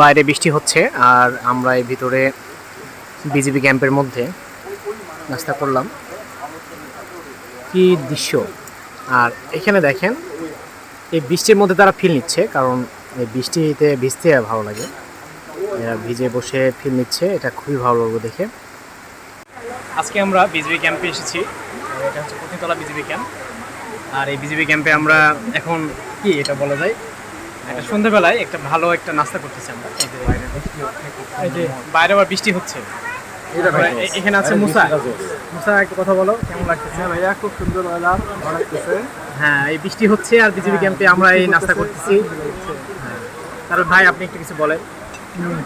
বাইরে বৃষ্টি হচ্ছে আর আমরা এই ভিতরে বিজিবি ক্যাম্পের মধ্যে নাস্তা করলাম। কি দৃশ্য? আর এখানে দেখেন, এই বৃষ্টির মধ্যে তারা ফিল নিচ্ছে, কারণ এই বৃষ্টিতে ভিজতে ভালো লাগে। এরা ভিজে বসে ফিল নিচ্ছে, এটা খুবই ভালো লাগবে দেখে। আজকে আমরা বিজিবি ক্যাম্পে এসেছি, এটা হচ্ছে পতিতলা বিজিবি ক্যাম্প। আর এই বিজিবি ক্যাম্পে আমরা এখন কি এটা বলা যায়? একটা সন্ধ্যাবেলায় একটা ভালো একটা নাস্তা করতেছি আমরা। এই যে বাইরে আবার বৃষ্টি হচ্ছে। এখানে আছে মুসা। মুসা একটা কথা বলো কেমন লাগতেছে? হ্যাঁ ভাইয়া খুব সুন্দর ওয়েদার ভালো লাগতেছে। হ্যাঁ এই বৃষ্টি হচ্ছে আর বিজিবি ক্যাম্পে আমরা এই নাস্তা করতেছি। হ্যাঁ। তারপর ভাই আপনি একটু কিছু বলেন।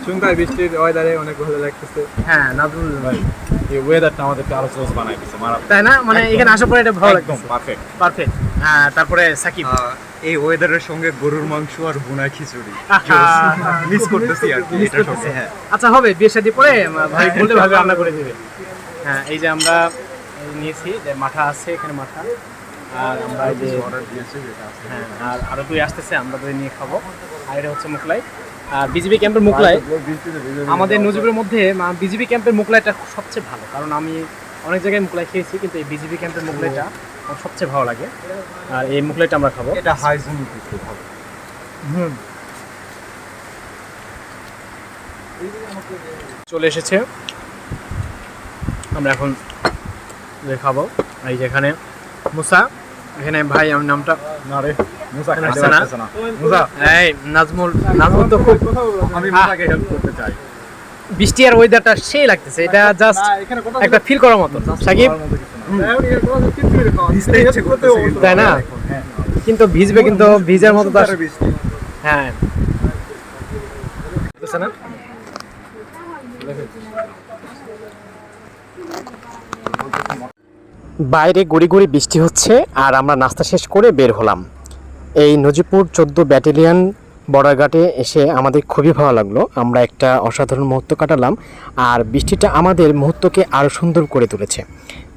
চুমকায় বৃষ্টির ওয়েদারে অনেক ভালো লাগতেছে। হ্যাঁ নাজমুল ভাই। এই ওয়েদারটা আমাদেরকে আরও সহজ বানাই মারাত্মক। তাই না? মানে এখানে আসার পরে এটা ভালো লাগছে পারফেক্ট পারফেক্ট হ্যাঁ তারপরে সাকিব। এই ওয়েদারের সঙ্গে গরুর মাংস আর ভুনা খিচুড়ি। মিস করতেছি আর কি। এটা। সঙ্গে হ্যাঁ। আচ্ছা হবে বিয়ে শাদী পরে ভাই বললে ভাবে রান্না করে দিবে। হ্যাঁ এই যে আমরা নিয়েছি যে মাঠা আছে এখানে মাঠা। আর আমরা এই যে অর্ডার দিয়েছি যেটা আছে। হ্যাঁ আর আরও দুই আসতেছে আমরা দুই নিয়ে খাব। আর এটা হচ্ছে মুকলাই। আর বিজিবি ক্যাম্পের মুকলাই আমাদের নজিবের মধ্যে বিজিবি ক্যাম্পের মুকলাইটা সবচেয়ে ভালো। কারণ আমি অনেক জায়গায় মুকলাই খেয়েছি কিন্তু এই বিজিবি ক্যাম্পের মুকলাইটা আমার সবচেয়ে ভালো লাগে। আর এই মুকলাইটা আমরা খাব। এটা হাইজিনিক ভালো। হুম। চলে এসেছে। আমরা এখন যে খাব এই যেখানে মুসা এখানে ভাই আমার নামটা না রে মুসা এই নাজমুল নাজমুল তো খুব আমি মুসাকে হেল্প করতে চাই। বৃষ্টি আর ওয়েদারটা সেই লাগতেছে। এটা জাস্ট একটা ফিল করার মতো। সাকিব? কিন্তু। তাই না? হ্যাঁ। কিন্তু ভিজবে কিন্তু ভিজার মতো তো আর- বৃষ্টি হ্যাঁ। না? বাইরে গুড়ি গুড়ি বৃষ্টি হচ্ছে আর আমরা নাস্তা শেষ করে বের হলাম। এই নজিপুর চোদ্দ ব্যাটালিয়ন বর্ডারঘাটে এসে আমাদের খুবই ভালো লাগল। আমরা একটা অসাধারণ মুহূর্ত কাটালাম আর বৃষ্টিটা আমাদের মুহূর্তকে আরও সুন্দর করে তুলেছে।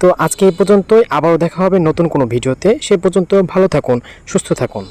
তো আজকে এই পর্যন্তই, আবারও দেখা হবে নতুন কোনো ভিডিওতে। সে পর্যন্ত ভালো থাকুন, সুস্থ থাকুন।